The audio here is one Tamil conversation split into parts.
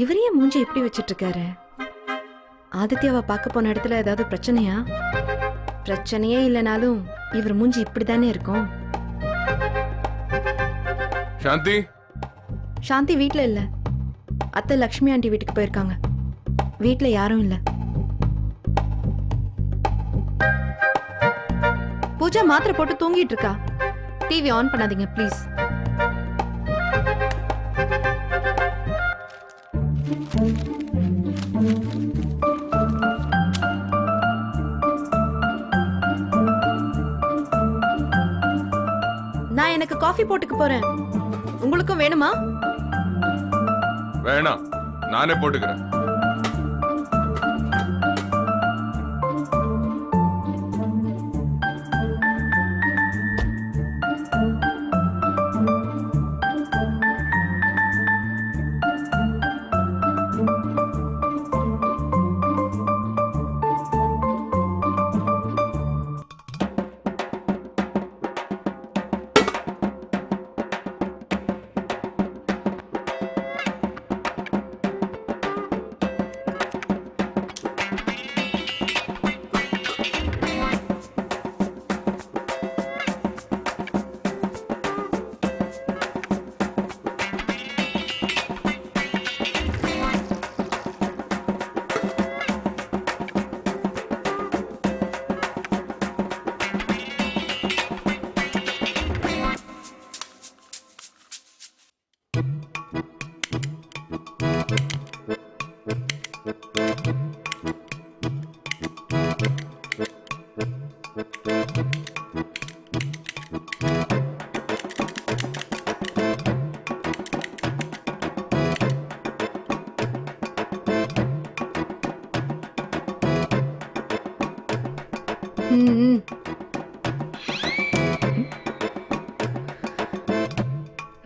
இவரையே மூஞ்சி எப்படி வச்சிட்டு இருக்காரு ஆதித்யாவை பார்க்க போன இடத்துல ஏதாவது பிரச்சனையா? பிரச்சனையே இல்லைனாலும் இவர் மூஞ்சி இப்படிதானே இருக்கும்? சாந்தி? சாந்தி வீட்ல இல்ல. அத்தை லக்ஷ்மி ஆண்டி வீட்டுக்கு போயிருக்காங்க. வீட்ல யாரும் இல்ல. பூஜா மாத்திரை போட்டு தூங்கிட்டு இருக்கா. டிவி ஆன் பண்ணாதீங்க ப்ளீஸ் நான் எனக்கு காஃபி போட்டுக்க போறேன். உங்களுக்கும் வேணுமா? வேணாம். நானே போட்டுக்கிறேன்.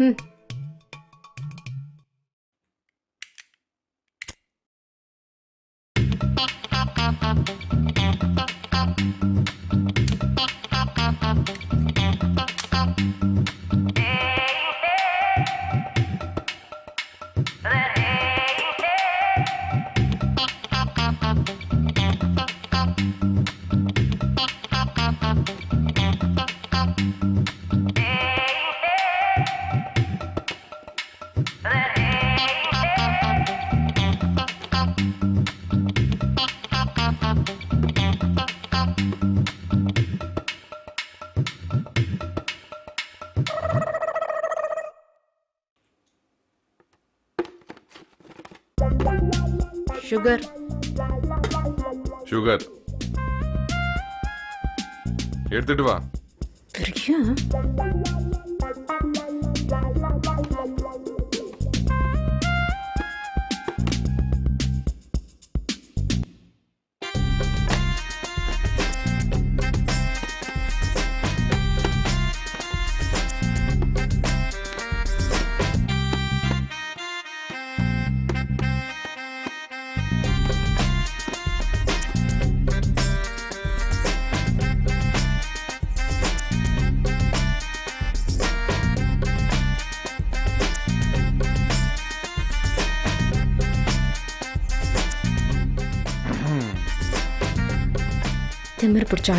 ம். சுகர் சுகர் எடுத்துட்டு வா பெரிய திமிர் பிடிச்ச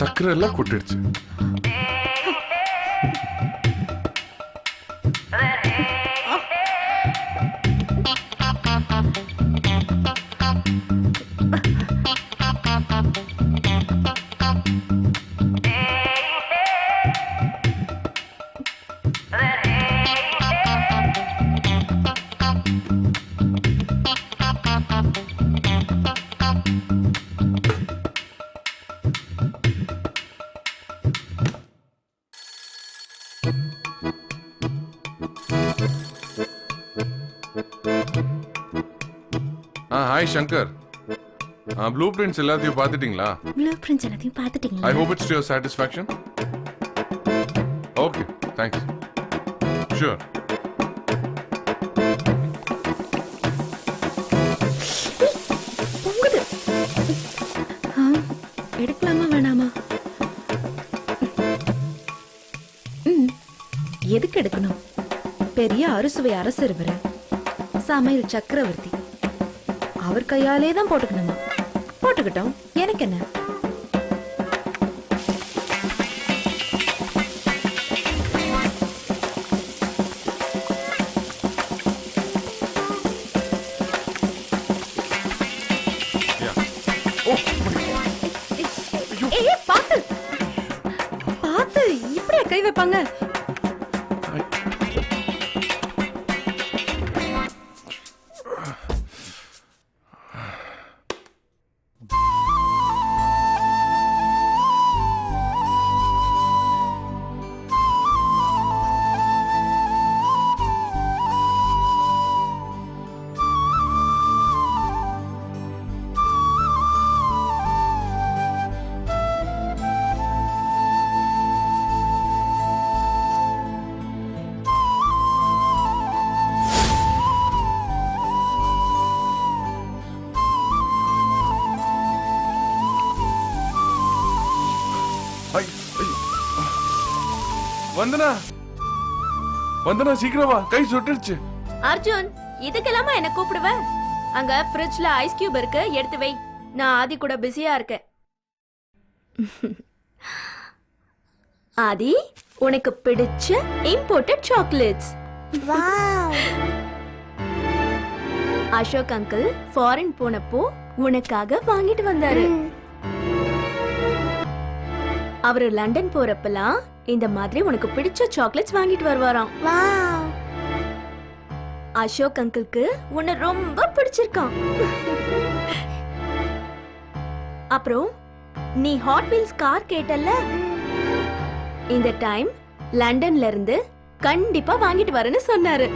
சக்கரை எல்லாம் கொட்டிடுச்சு. ஹாய் சங்கர் ப்ளூ பிரிண்ட்ஸ் எல்லாத்தையும் பார்த்துட்டீங்களா? ப்ளூ பிரிண்ட்ஸ் எல்லாத்தையும் ஐ பார்த்துட்டீங்களா hope it's your satisfaction okay thanks sure எடுக்கலாமா வேணாமா? எதுக்கு எடுக்கணும்? பெரிய அறுசுவை அரசர் சமையல் சக்கரவர்த்தி. அவர் கையாலே தான் போட்டுக்கணுமா போட்டுக்கிட்டோம். எனக்கு என்ன? பாத்து இப்படியா கை வைப்பாங்க? வந்தனா? வந்தனா சீக்கிரம் வா. கை சுட்டுடுச்சு அர்ஜுன் இதுக்கெல்லாமா என்ன கூப்பிடுவ? அங்க ஃப்ரிட்ஜ்ல ஐஸ் கியூப் இருக்கு எடுத்து வை. நான் ஆதி கூட பிஸியா இருக்கேன். ஆதி உனக்கு பிடிச்ச imported chocolates Ashok uncle foreign போனப்போ உனக்காக வாங்கிட்டு வந்தாரு. அவரு லண்டன் போறப்பலாம் இந்த மாதிரி உனக்கு பிடிச்ச சாக்லேட்ஸ் வாங்கிட்டு வருவாராம். அசோக் அங்கிள்க்கு உன்னை ரொம்ப பிடிச்சிருக்கான். அப்புறம் நீ ஹாட் வீல்ஸ் கார் கேட்டல்ல? இந்த டைம் லண்டன்ல இருந்து கண்டிப்பா வாங்கிட்டு வரேன்னு சொன்னாரு.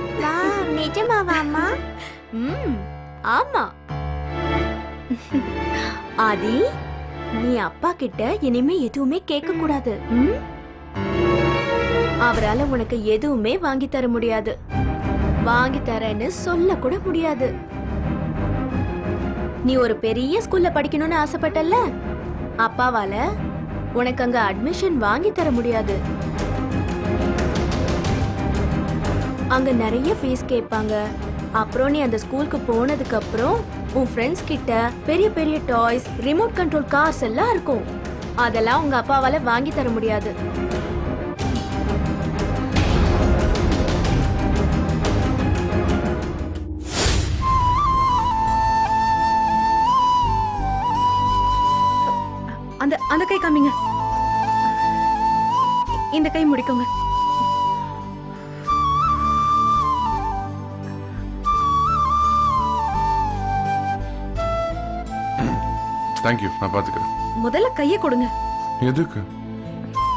நிஜமாவாமா ம் ஆமா. ஆதி நீ அப்பா கிட்ட இனிமே எதுவுமே கேட்க கூடாது ம்? அவரால உனக்கு எதுவுமே வாங்கி தர முடியாது. வாங்கி தரேன்னு சொல்ல கூட முடியாது. நீ ஒரு பெரிய ஸ்கூல்ல படிக்கணும்னு ஆசைப்பட்டல்ல? அப்பாவால உனக்கு அங்க அட்மிஷன் வாங்கி தர முடியாது. அங்க நிறைய ஃபீஸ் கேட்பாங்க. அப்புறம் நீ அந்த ஸ்கூலுக்கு போனதுக்கு அப்புறம் உன் ஃப்ரெண்ட்ஸ் கிட்ட பெரிய பெரிய டாய்ஸ் ரிமோட் கண்ட்ரோல் கார்ஸ் எல்லாம் இருக்கும். அதெல்லாம் உங்க அப்பாவால வாங்கி தர முடியாது. அந்த அந்த கை காமிங்க. இந்த கை முடிக்கோங்க. தேங்க் யூ நான் பாத்துக்கிறேன் முதல்ல கைய கொடுங்க. எதுக்கு?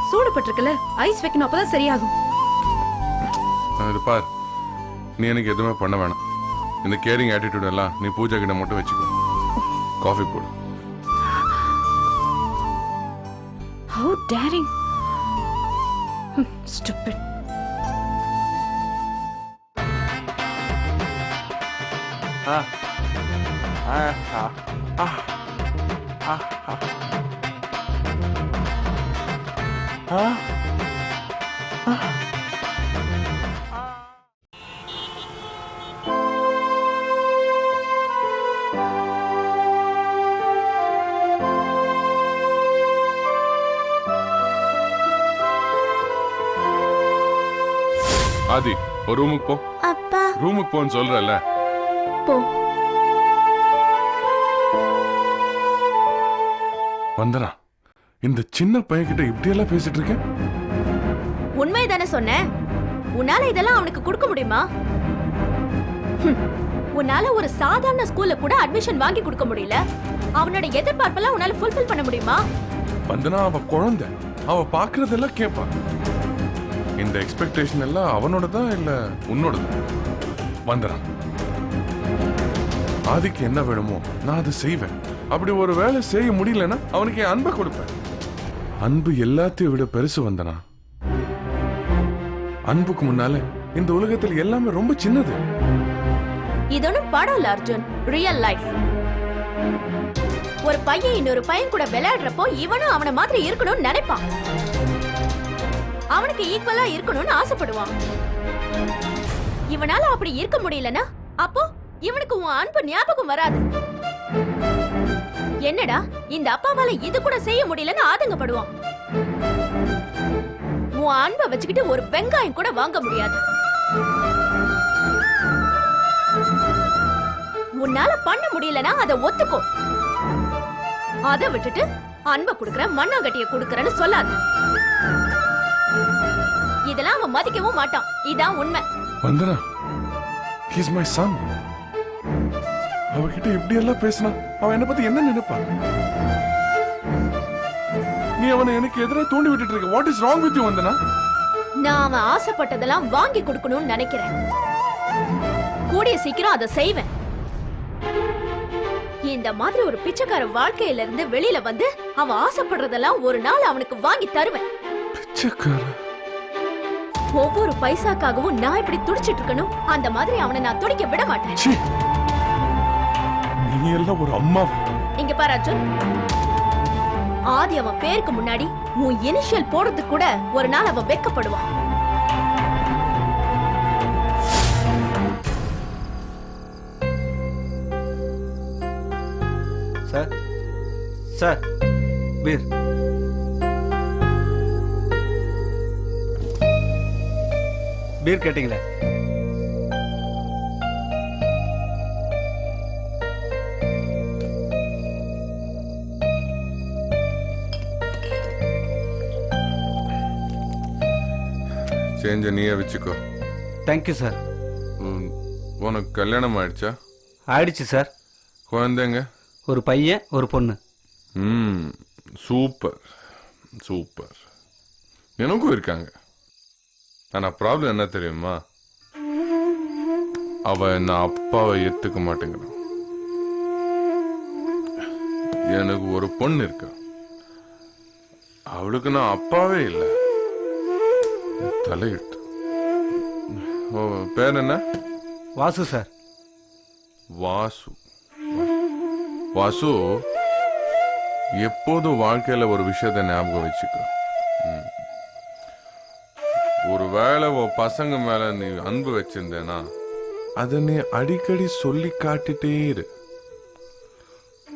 சூடுபட்டிருக்குல ஐஸ் வைக்கணும் அப்பதான் சரியாகும். இது பார் நீ எனக்கு எதுவுமே பண்ண வேணாம். இந்த கேரிங் ஆட்டிடியூட் எல்லாம் நீ பூஜா கிட்ட மட்டும் வச்சுக்கோ. காஃபி போடு. ஹவு டேரிங் ஸ்டூபிட் ஆ ஆ ஆ ஆதி ஒரு ரூமுக்கு போ. அப்பா. ரூமுக்கு போன்னு சொல்றல போ. வந்தனா இந்த சின்ன பையன்கிட்ட இப்படி எல்லாம் பேசிட்டு இருக்கேன்? உண்மைதானே சொன்னேன் உன்னால இதெல்லாம் அவனுக்கு கொடுக்க முடியுமா. உன்னால ஒரு சாதாரண ஸ்கூல்ல கூட அட்மிஷன் வாங்கி கொடுக்க முடியல. அவனோட எதிர்பார்ப்பெல்லாம் உன்னால ஃபுல்ஃபில் பண்ண முடியுமா? வந்தனா அவ குழந்தை. அவ பாக்குறதெல்லாம் கேட்பா இந்த எக்ஸ்பெக்டேஷன் எல்லாம் அவனோட தான் இல்ல உன்னோட வந்தனா ஆதிக்கு என்ன வேணுமோ நான் அதை செய்வேன். அப்படி ஒரு வேலை செய்ய முடியலன்னா அவனுக்கு என் அன்பை கொடுப்பேன். அன்பு எல்லாத்தையும் விட பெருசு வந்தனா? அன்புக்கு முன்னால இந்த உலகத்தில் எல்லாமே ரொம்ப சின்னது. இது ஒண்ணும் படம் இல்ல அர்ஜுன். ரியல் லைஃப் ஒரு பையன் இன்னொரு பையன் கூட விளையாடுறப்போ இவனும் அவன மாதிரி இருக்கணும்னு நினைப்பான். அவனுக்கு ஈக்குவலா இருக்கணும்னு ஆசைப்படுவான். இவனால அப்படி இருக்க முடியலனா அப்போ இவனுக்கு உன் அன்பு ஞாபகம் வராது. என்னடா? இந்த அப்பாவால இது கூட செய்ய முடியலன்னு ஆதங்கப்படுவான். உன் அன்பை வச்சுக்கிட்டு ஒரு வெங்காயம் கூட வாங்க முடியாது. உன்னால பண்ண முடியலனா அதை ஒத்துக்கோ. அதை விட்டுட்டு அன்பை கொடுக்கற மண்ணாங்கட்டிய கொடுக்கறன்னு சொல்லாத. இதெல்லாம் அவன் மதிக்கவும் மாட்டான். இதான் உண்மை. வந்தனா ஹீஸ் மை சன் அவகிட்ட இப்படி எல்லாம் பேசினா அவன் என்ன பத்தி என்ன நினைப்பான்? நீ அவனை எனக்கு எதிராக தூண்டி விட்டுட்டு இருக்க. What is wrong with you Vandana? நான் அவன் ஆசைப்பட்டதெல்லாம் வாங்கி கொடுக்கணும்னு நினைக்கிறேன். கூடிய சீக்கிரம் அதை செய்வேன். இந்த மாதிரி ஒரு பிச்சைக்கார வாழ்க்கையில இருந்து வெளியில வந்து அவன் ஆசைப்படுறதெல்லாம் ஒரு நாள் அவனுக்கு வாங்கி தருவேன். ஒவ்வொரு பைசாக்காகவும் நான் இப்படி துடிச்சிட்டு இருக்கணும். அந்த மாதிரி அவனை நான் துடிக்க விட மாட்டேன். நீ எல்லாம் ஒரு அம்மா இங்க பாரு அர்ஜுன். ஆதி அவன் பேருக்கு முன்னாடி உன் இனிஷியல் போடுறதுக்கு கூட ஒரு நாள் அவன் வெக்கப்படுவான். Sir sir beer. பீர் கேட்டிங்களே? சேஞ்ச நீயே வச்சுக்கோ. தேங்க்யூ சார் உம், உனக்கு கல்யாணம் ஆயிடுச்சா? ஆயிடுச்சு சார் குழந்தைங்க? ஒரு பையன் ஒரு பொண்ணு. ம் சூப்பர் சூப்பர். எனக்கும் இருக்காங்க. ஆனா ப்ராப்ளம் என்ன தெரியுமா? அவ என்ன அப்பாவை ஏத்துக்க மாட்டேங்கிறான் எனக்கு ஒரு பொண்ணு இருக்கா. அவளுக்கு நான் அப்பாவே இல்லை. தலையிட்டு. ஓ பேர் என்ன வாசு சார். வாசு. வாசு எப்போதும் வாழ்க்கையில ஒரு விஷயத்தை ஞாபகம் வச்சுக்க. ம். ஒருவேளை உன் பசங்க மேல நீ அன்பு வச்சிருந்தேனா அதை நீ அடிக்கடி சொல்லி காட்டிட்டே இரு.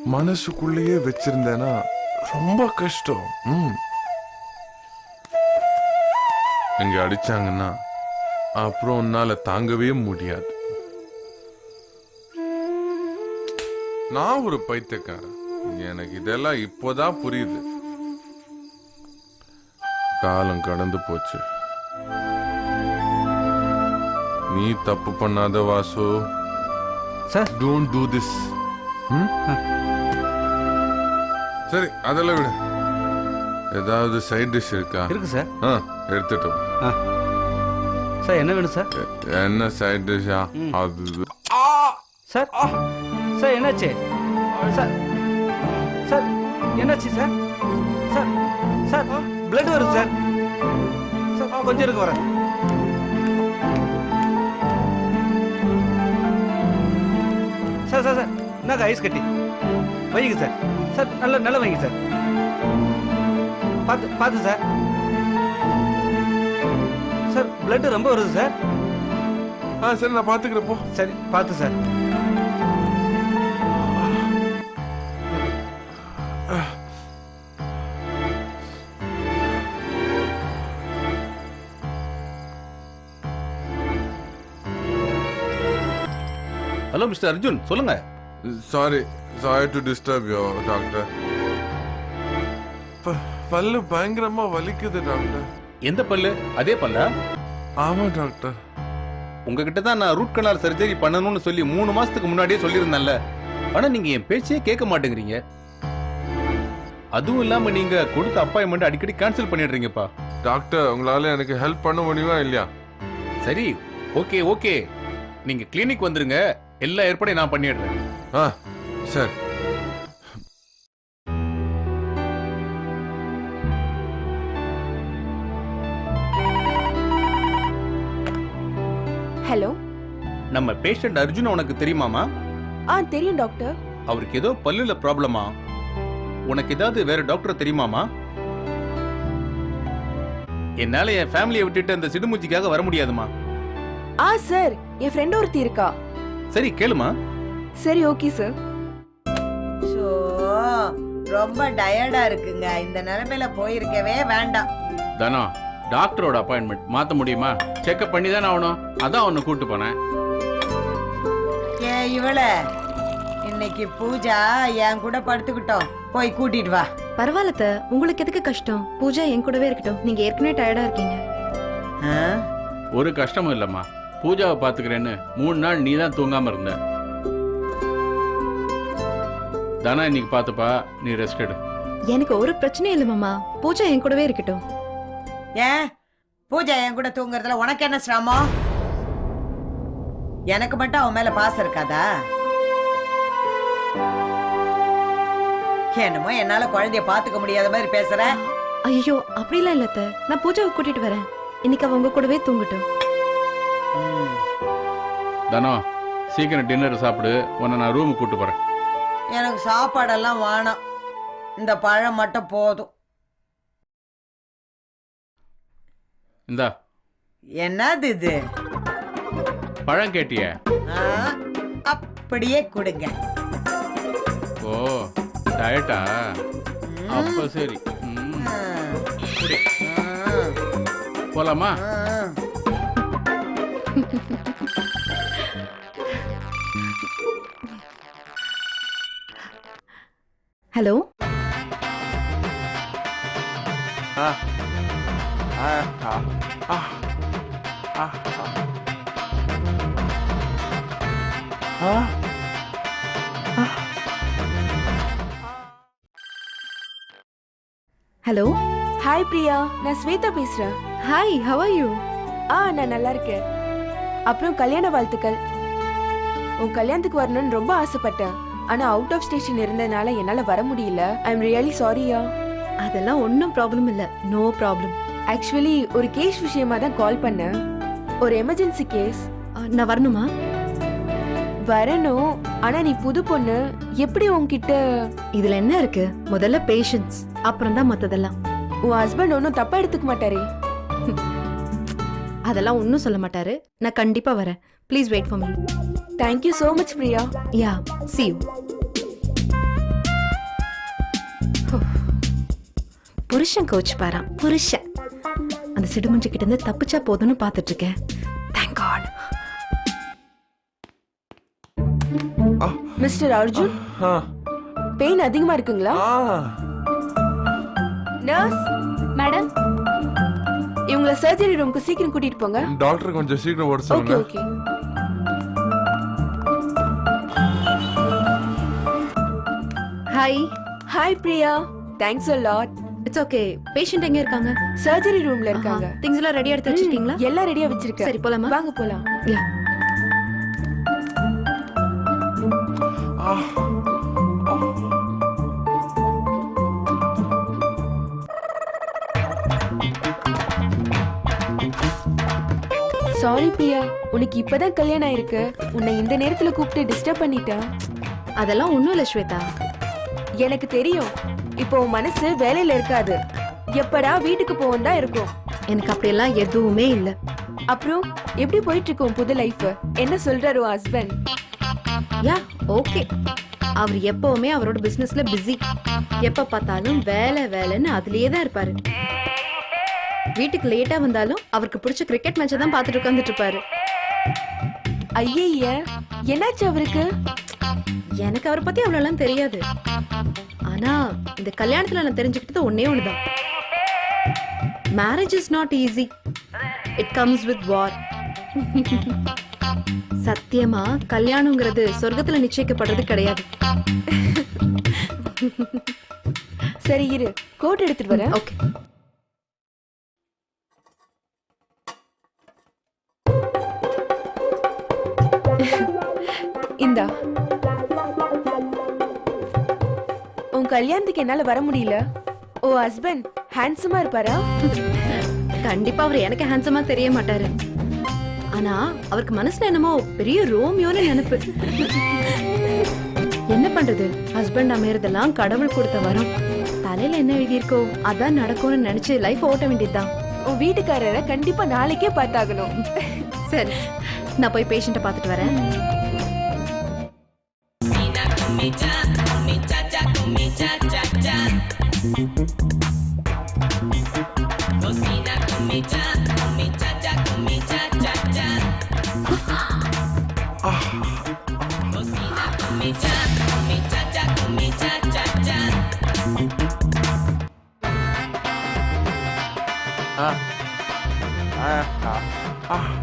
மனசுக்குள்ளேயே வச்சிருந்தேனா ரொம்ப கஷ்டம். ம். இங்க அடிச்சாங்கன்னா அப்புறம் உன்னால தாங்கவே முடியாது. நான் ஒரு பைத்தியக்காரன். எனக்கு இதெல்லாம் இப்போதான் புரியுது. காலம் கடந்து போச்சு. நீ தப்பு பண்ணாத Vasu. Sir. Don't do this சரி அதெல்லாம் விடு. ஏதாவது சைட் டிஷ் இருக்கா? இருக்கு சார் ஆ எடுத்துட்டு வா. ஆ. சார் என்ன வேணும் சார் என்ன சைட் டிஷ்ஷா. அது சார் சார் என்னாச்சு? சார் சார் என்னாச்சு சார் சார் சார் பிளட் வருது சார் சார் கொஞ்சம் இருக்கு வரேன். சார் சார் சார் என்னங்க ஐஸ் கட்டி. வைங்க சார் சார் நல்ல நல்ல வைங்க சார் பார்த்து பார்த்து சார் சார் பிளட் ரொம்ப வருது சார் ஆ சரி நான் பார்த்துக்கிறப்போ சரி பார்த்து சார் ஹலோ மிஸ்டர் அர்ஜுன் சொல்லுங்க. Sorry sorry to disturb you doctor பல்லு பயங்கரமா வலிக்குது டாக்டர். எந்த பல்லு? அதே பல்லா? ஆமா டாக்டர். உங்ககிட்ட தான் நான் ரூட் கனால் சர்ஜரி பண்ணணும்னு சொல்லி மூணு மாசத்துக்கு முன்னாடியே சொல்லியிருந்தேன்ல. ஆனா நீங்க என் பேச்சே கேட்க மாட்டேங்கிறீங்க. அதுவும் இல்லாம நீங்க கொடுத்த அப்பாயின்மெண்ட் அடிக்கடி கேன்சல் பண்ணிடுறீங்கப்பா. டாக்டர் உங்களால எனக்கு ஹெல்ப் பண்ண முடியுமா இல்லையா? சரி ஓகே ஓகே நீங்க கிளினிக் வந்துருங்க. எல்லா ஏற்பாடையும் நான் பண்ணிடுறேன். ஆ சரி. நம்ம பேஷண்ட் அர்ஜுன் உனக்கு தெரியுமாமா? ஆ தெரியும் டாக்டர். அவருக்கு ஏதோ பல்லுல ப்ராப்ளமா உனக்கு ஏதாவது வேற டாக்டர் தெரியுமாமா? என்னால என் ஃபேமிலியை விட்டுட்டு அந்த சிடுமூச்சிக்காக வர முடியாதுமா? ஆ சார். என் ஃப்ரெண்ட் ஒருத்தி இருக்கா. சரி கேளுமா. சரி ஓகே சார். ஷோ ரொம்ப டயர்டா இருக்குங்க. இந்த நிலைமையில போயிருக்கவே வேண்டாம். தனா டாக்டரோட அப்பாயின்மெண்ட் மாத்த முடியுமா? செக்அப் பண்ணி தானே ஆகணும். அதான் உன்னை கூட்டு போனேன். இவள. இன்னைக்கு பூஜா என் கூட படுத்துக்கிட்டோம். போய் கூட்டிட்டு வா. பரவாயில்ல. உங்களுக்கு எதுக்கு கஷ்டம்? பூஜா என் கூடவே இருக்கட்டும். நீங்க ஏற்கனவே டயர்டா இருக்கீங்க. ஆ? ஒரு கஷ்டமும் இல்லம்மா. பூஜாவை பாத்துக்கிறேன்னு மூணு நாள் நீ தான் தூங்காம இருந்த. தனா இன்னைக்கு பாத்துப்பா நீ ரெஸ்ட் எடு. எனக்கு ஒரு பிரச்சனையும் இல்லை மாமா. பூஜா என் கூடவே இருக்கட்டும். ஏன்? பூஜா என் கூட தூங்குறதுல உனக்கு என்ன சிரமம்? எனக்கு மட்டும் அவன் மேல பாசம் இருக்காதா? என்னமோ என்னால குழந்தைய பாத்துக்க முடியாத மாதிரி பேசுற. ஐயோ அப்படிலாம் இல்ல அத்தை. நான் பூஜாவை கூட்டிட்டு வரேன். இன்னைக்கு அவ உங்க கூடவே தூங்கட்டும். ம். தனா சீக்கிரம் டின்னர் சாப்பிடு. உன்னை நான் ரூமுக்கு கூட்டு போறேன். எனக்கு சாப்பாடெல்லாம் வேணாம். இந்த பழம் மட்டும் போதும். இந்தா. என்னது இது? பழம் கேட்டியே ஆ? அப்படியே கொடுங்க ஓ டயட்டா. அப்ப சரி ம், ஆ. குடி. ஆ. போலாமா ஆ. ஹலோ? Hello hi Priya. நான் ஸ்வேதா பேசுறேன். ஹாய் ஹவ் ஆர் யூ ஆ நான் நல்லா இருக்கேன். அப்புறம் கல்யாண வாழ்த்துக்கள். உன் கல்யாணத்துக்கு வரணும்னு ரொம்ப ஆசைப்பட்டேன். ஆனா அவுட் ஆஃப் ஸ்டேஷன் இருந்ததுனால என்னால வர முடியல. ஐ எம் ரியலி சாரியா அதெல்லாம் ஒன்றும் ப்ராப்ளம் இல்லை. நோ ப்ராப்ளம் ஆக்சுவலி ஒரு கேஸ் விஷயமா தான் கால் பண்ணேன். ஒரு எமர்ஜென்சி கேஸ் நான் வரணுமா? வரணும். ஆனா நீ புது பொண்ணு. எப்படி உன்கிட்ட? இதுல என்ன இருக்கு? முதல்ல பேஷன்ஸ் அப்புறம் தான் மத்ததெல்லாம். உன் ஹஸ்பண்ட் ஒன்றும் தப்பா எடுத்துக்க மாட்டாரே. அதெல்லாம் ஒன்றும் சொல்ல மாட்டாரு. நான் கண்டிப்பா வரேன். Please wait for me thank you so much Priya yeah see you. புருஷன் கோச் பாராம் புருஷன். அந்த சிடுமுஞ்சு கிட்ட இருந்து தப்பிச்சா போதும்னு பார்த்துட்டு இருக்கேன். Thank God mister Arjun? Pain அதிகமா இருக்குங்களா? Nurse madam. இவங்கள சர்ஜரி ரூமுக்கு சீக்கிரம் கூட்டிட்டு போங்க. டாக்டர் கொஞ்சம் சீக்கிரம் ஓட ஓகே சொல்லுங்க. Okay hi hi Priya. Thanks a lot it's okay patient எங்க இருக்காங்க? சர்ஜரி ரூம்ல இருக்காங்க. திங்ஸ் எல்லாம் ரெடி எடுத்து வச்சிருக்கீங்களா? எல்லாம் ரெடியா வச்சிருக்கேன். சரி போலாமா? வாங்க போலாம். யா சாரி பிரியா உனக்கு இப்பதான் கல்யாணம் ஆயிருக்கு. உன்னை இந்த நேரத்துல கூப்பிட்டு டிஸ்டர்ப் பண்ணிட்டேன். அதெல்லாம் ஒன்றும் இல்லை ஸ்வேதா. எனக்கு தெரியும். இப்போ உன் மனசு வேலையில இருக்காது. எப்படா வீட்டுக்கு போவோம் தான் இருக்கும். எனக்கு அப்படியெல்லாம் எதுவுமே இல்லை. அப்புறம் எப்படி போயிட்டு இருக்கு உன் புது லைஃப் என்ன சொல்றாரு ஹஸ்பண்ட் யா ஓகே அவர் எப்பவுமே அவரோட பிசினஸ்ல பிஸி எப்ப பார்த்தாலும் வேலை வேலைன்னு அதுலயே தான் இருப்பாரு. வீட்டுக்கு லேட்டா வந்தாலும் அவருக்கு பிடிச்ச கிரிக்கெட் மேட்சை தான் பார்த்துட்டு உட்காந்துட்டு இருப்பாரு. ஐய என்னாச்சு அவருக்கு? எனக்கு அவரை பத்தி அவ்வளோலாம் தெரியாது. ஆனா இந்த கல்யாணத்துல நான் தெரிஞ்சுக்கிட்டது ஒன்னே ஒண்ணுதான். Marriage is not easy it comes with war சத்தியமா கல்யாணங்கிறது சொர்க்கத்துல நிச்சயிக்கப்படுறது கிடையாது. சரி இரு. கோட் எடுத்துட்டு வரேன். ஓகே. இந்தா. உன் கல்யாணத்துக்கு என்னால வர முடியல. ஓ ஹஸ்பண்ட் ஹேண்ட்ஸமா இருப்பாரா? கண்டிப்பா அவர் எனக்கு ஹேண்ட்ஸமா தெரிய மாட்டாரு. ஆனா அவருக்கு மனசுல என்னமோ பெரிய ரோமியோன்னு நினைப்பு. என்ன பண்றது? ஹஸ்பண்ட் அமையறதெல்லாம் கடவுள் கொடுத்த வரும். தலையில என்ன எழுதியிருக்கோ அதான் நடக்கும்னு நினைச்சு லைஃப் ஓட்ட வேண்டியதுதான். உன் வீட்டுக்காரரை கண்டிப்பா நாளைக்கே பார்த்தாகணும். சரி நான் போய் பேஷண்ட்டை பார்த்துட்டு வரேன். Ah.